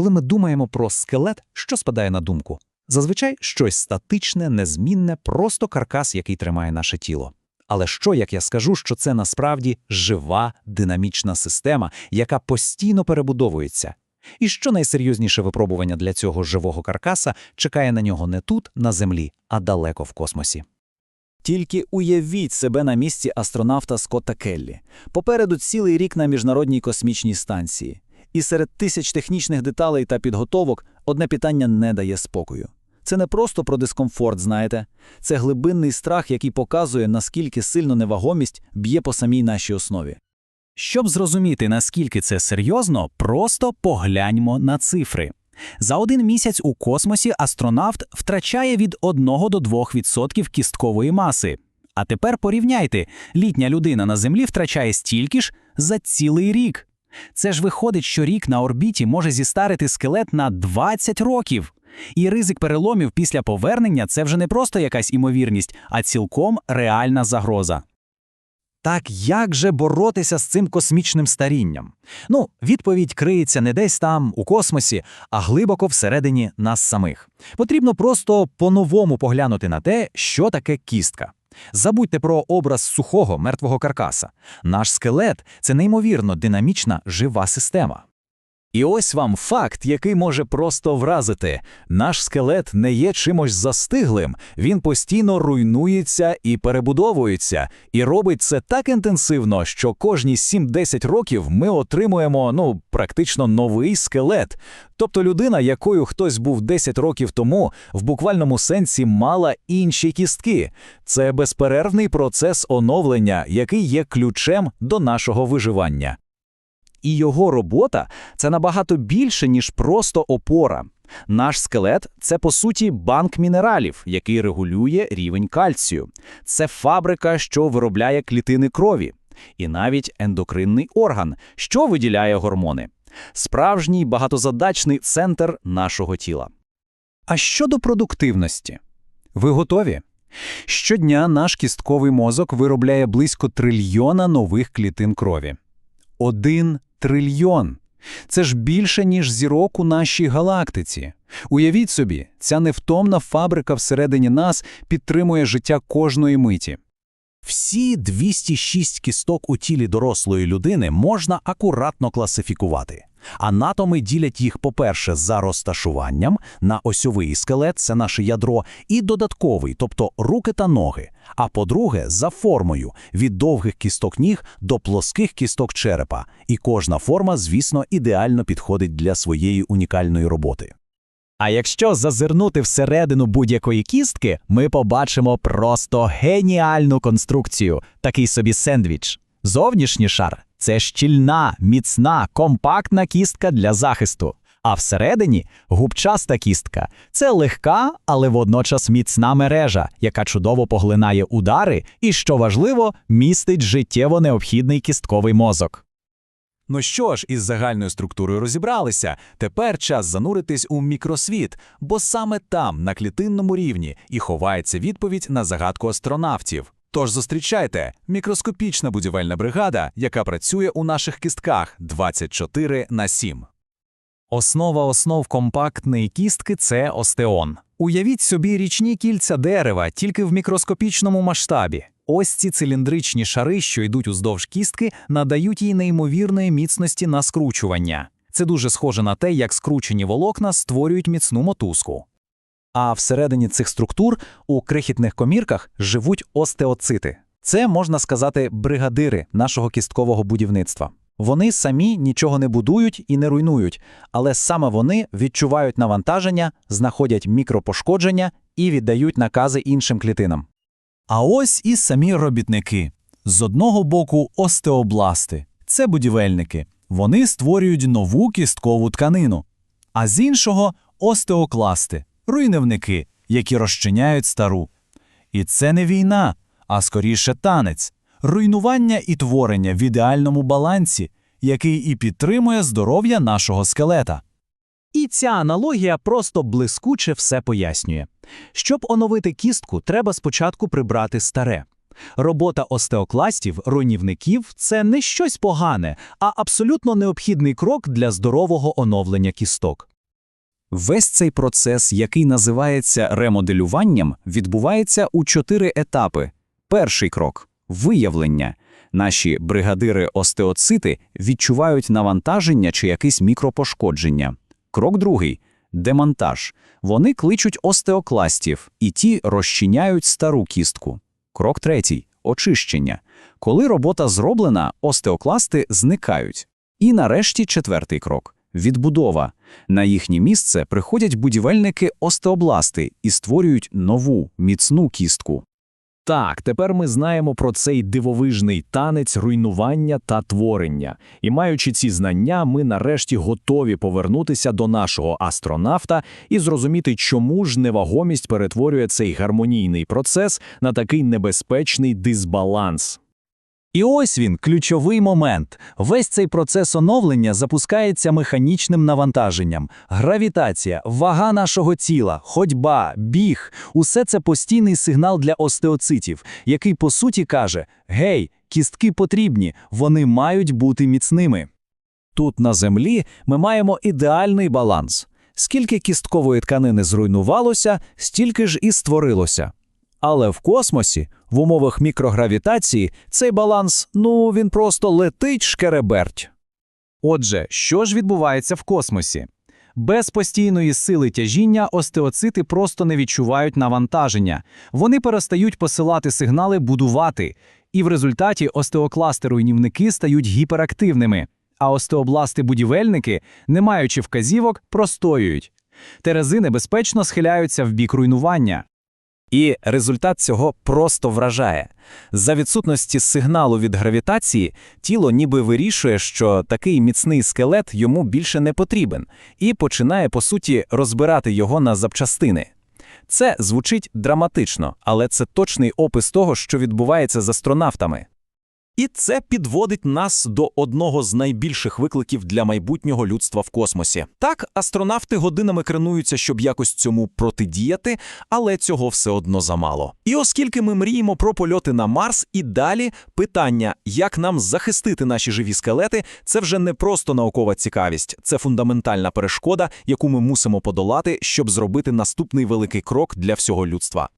Коли ми думаємо про скелет, що спадає на думку? Зазвичай щось статичне, незмінне, просто каркас, який тримає наше тіло. Але що, як я скажу, що це насправді жива динамічна система, яка постійно перебудовується? І що найсерйозніше випробування для цього живого каркаса чекає на нього не тут, на землі, а далеко в космосі. Тільки уявіть себе на місці астронавта Скотта Келлі. Попереду цілий рік на міжнародній космічній станції. І серед тисяч технічних деталей та підготовок одне питання не дає спокою. Це не просто про дискомфорт, знаєте, це глибинний страх, який показує, наскільки сильно невагомість б'є по самій нашій основі. Щоб зрозуміти, наскільки це серйозно, просто погляньмо на цифри. За один місяць у космосі астронавт втрачає від 1 до 2% кісткової маси. А тепер порівняйте, літня людина на Землі втрачає стільки ж за цілий рік. Це ж виходить, що рік на орбіті може зістарити скелет на 20 років. І ризик переломів після повернення це вже не просто якась імовірність, а цілком реальна загроза. Так як же боротися з цим космічним старінням? Ну, відповідь криється не десь там, у космосі, а глибоко всередині нас самих. Потрібно просто по-новому поглянути на те, що таке кістка. Забудьте про образ сухого мертвого каркаса. Наш скелет це неймовірно динамічна жива система. І ось вам факт, який може просто вразити. Наш скелет не є чимось застиглим, він постійно руйнується і перебудовується, і робить це так інтенсивно, що кожні 7-10 років ми отримуємо ну, практично новий скелет. Тобто людина, якою хтось був 10 років тому, в буквальному сенсі мала інші кістки. Це безперервний процес оновлення, який є ключем до нашого виживання. І його робота це набагато більше, ніж просто опора. Наш скелет це по суті банк мінералів, який регулює рівень кальцію. Це фабрика, що виробляє клітини крові, і навіть ендокринний орган, що виділяє гормони. Справжній багатозадачний центр нашого тіла. А щодо продуктивності, ви готові? Щодня наш кістковий мозок виробляє близько трильйона нових клітин крові. Один трильйон. Це ж більше, ніж зірок у нашій галактиці. Уявіть собі, ця невтомна фабрика всередині нас підтримує життя кожної миті. Всі 206 кісток у тілі дорослої людини можна акуратно класифікувати. Анатоми ділять їх, по-перше, за розташуванням на осьовий скелет, це наше ядро, і додатковий, тобто руки та ноги. А по-друге, за формою від довгих кісток ніг до плоских кісток черепа. І кожна форма, звісно, ідеально підходить для своєї унікальної роботи. А якщо зазирнути всередину будь-якої кістки, ми побачимо просто геніальну конструкцію, такий собі сендвіч. Зовнішній шар це щільна, міцна, компактна кістка для захисту. А всередині губчаста кістка це легка, але водночас міцна мережа, яка чудово поглинає удари і, що важливо, містить життєво необхідний кістковий мозок. Ну що ж, із загальною структурою розібралися. Тепер час зануритись у мікросвіт, бо саме там, на клітинному рівні, і ховається відповідь на загадку астронавтів. Тож зустрічайте мікроскопічна будівельна бригада, яка працює у наших кістках 24 на 7. Основа основ компактної кістки це остеон. Уявіть собі річні кільця дерева тільки в мікроскопічному масштабі. Ось ці циліндричні шари, що йдуть уздовж кістки, надають їй неймовірної міцності на скручування. Це дуже схоже на те, як скручені волокна створюють міцну мотузку. А всередині цих структур у крихітних комірках живуть остеоцити. Це, можна сказати, бригадири нашого кісткового будівництва. Вони самі нічого не будують і не руйнують, але саме вони відчувають навантаження, знаходять мікропошкодження і віддають накази іншим клітинам. А ось і самі робітники. З одного боку, остеобласти це будівельники. Вони створюють нову кісткову тканину. А з іншого остеокласти руйнівники, які розчиняють стару. І це не війна, а скоріше танець, руйнування і творення в ідеальному балансі, який і підтримує здоров'я нашого скелета. І ця аналогія просто блискуче все пояснює. Щоб оновити кістку, треба спочатку прибрати старе. Робота остеокластів, руйнівників це не щось погане, а абсолютно необхідний крок для здорового оновлення кісток. Весь цей процес, який називається ремоделюванням, відбувається у чотири етапи. Перший крок виявлення. Наші бригадири-остеоцити відчувають навантаження чи якесь мікропошкодження. Крок другий демонтаж. Вони кличуть остеокластів, і ті розчиняють стару кістку. Крок третій очищення. Коли робота зроблена, остеокласти зникають. І нарешті четвертий крок відбудова. На їхнє місце приходять будівельники-остеобласти і створюють нову, міцну кістку. Так, тепер ми знаємо про цей дивовижний танець руйнування та творення. І маючи ці знання, ми нарешті готові повернутися до нашого астронавта і зрозуміти, чому ж невагомість перетворює цей гармонійний процес на такий небезпечний дисбаланс. І ось він, ключовий момент. Весь цей процес оновлення запускається механічним навантаженням. Гравітація, вага нашого тіла, ходьба, біг – усе це постійний сигнал для остеоцитів, який по суті каже «Гей, кістки потрібні, вони мають бути міцними». Тут на землі ми маємо ідеальний баланс. Скільки кісткової тканини зруйнувалося, стільки ж і створилося. Але в космосі, в умовах мікрогравітації, цей баланс, ну, він просто летить шкереберть. Отже, що ж відбувається в космосі? Без постійної сили тяжіння остеоцити просто не відчувають навантаження. Вони перестають посилати сигнали будувати, і в результаті остеокласти-руйнівники стають гіперактивними, а остеобласти-будівельники, не маючи вказівок, простоюють. Терези небезпечно схиляються в бік руйнування. І результат цього просто вражає. За відсутності сигналу від гравітації тіло ніби вирішує, що такий міцний скелет йому більше не потрібен, і починає, по суті, розбирати його на запчастини. Це звучить драматично, але це точний опис того, що відбувається з астронавтами. І це підводить нас до одного з найбільших викликів для майбутнього людства в космосі. Так, астронавти годинами кренуються, щоб якось цьому протидіяти, але цього все одно замало. І оскільки ми мріємо про польоти на Марс, і далі питання, як нам захистити наші живі скелети, це вже не просто наукова цікавість, це фундаментальна перешкода, яку ми мусимо подолати, щоб зробити наступний великий крок для всього людства.